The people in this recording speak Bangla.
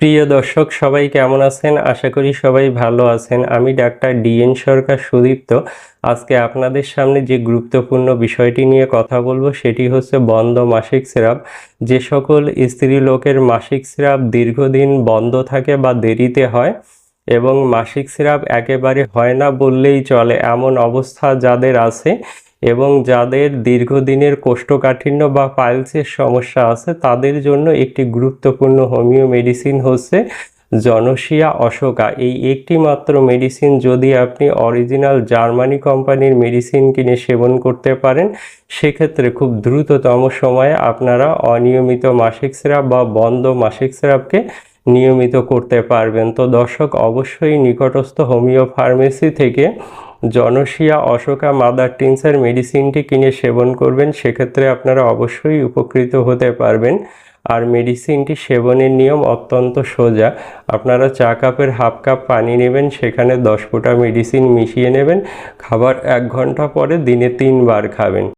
প্রিয় দর্শক, সবাই কেমন আছেন? আশা করি সবাই ভালো আছেন। আমি ডাক্তার ডিএন সরকার সুদীপ্ত। আজকে আপনাদের সামনে যে গুরুত্বপূর্ণ বিষয়টি নিয়ে কথা বলব, সেটি হচ্ছে বন্ধ মাসিক স্রাব। যে সকল স্ত্রী লোকের মাসিক স্রাব দীর্ঘদিন বন্ধ থাকে বা দেরিতে হয় এবং মাসিক স্রাব একেবারে হয় না বললেই চলে, এমন অবস্থা যাদের আছে। এবং যাদের দীর্ঘদিনের কোষ্ঠকাঠিন্য বা পাইলসের সমস্যা আছে, তাদের জন্য একটি গুরুত্বপূর্ণ হোমিও মেডিসিন হচ্ছে জনসিয়া অশোকা। এই একটি মাত্র মেডিসিন যদি আপনি অরিজিনাল জার্মানি কোম্পানির মেডিসিন কিনে সেবন করতে পারেন, সেক্ষেত্রে খুব দ্রুততম সময়ে আপনারা অনিয়মিত মাসিক স্রাব বা বন্ধ মাসিক স্রাবকে নিয়মিত করতে পারবেন। তো দর্শক, অবশ্যই নিকটস্থ হোমিও ফার্মেসি থেকে জনসিয়া, অশোকা, মাদার টিনসের মেডিসিনটি কিনে সেবন করবেন, সেক্ষেত্রে আপনারা অবশ্যই উপকৃত হতে পারবেন। আর মেডিসিনটি সেবনের নিয়ম অত্যন্ত সোজা। আপনারা চা কাপের হাফ কাপ পানি নেবেন, সেখানে দশ ফোঁটা মেডিসিন মিশিয়ে নেবেন। খাবার এক ঘণ্টা পরে দিনে তিনবার খাবেন।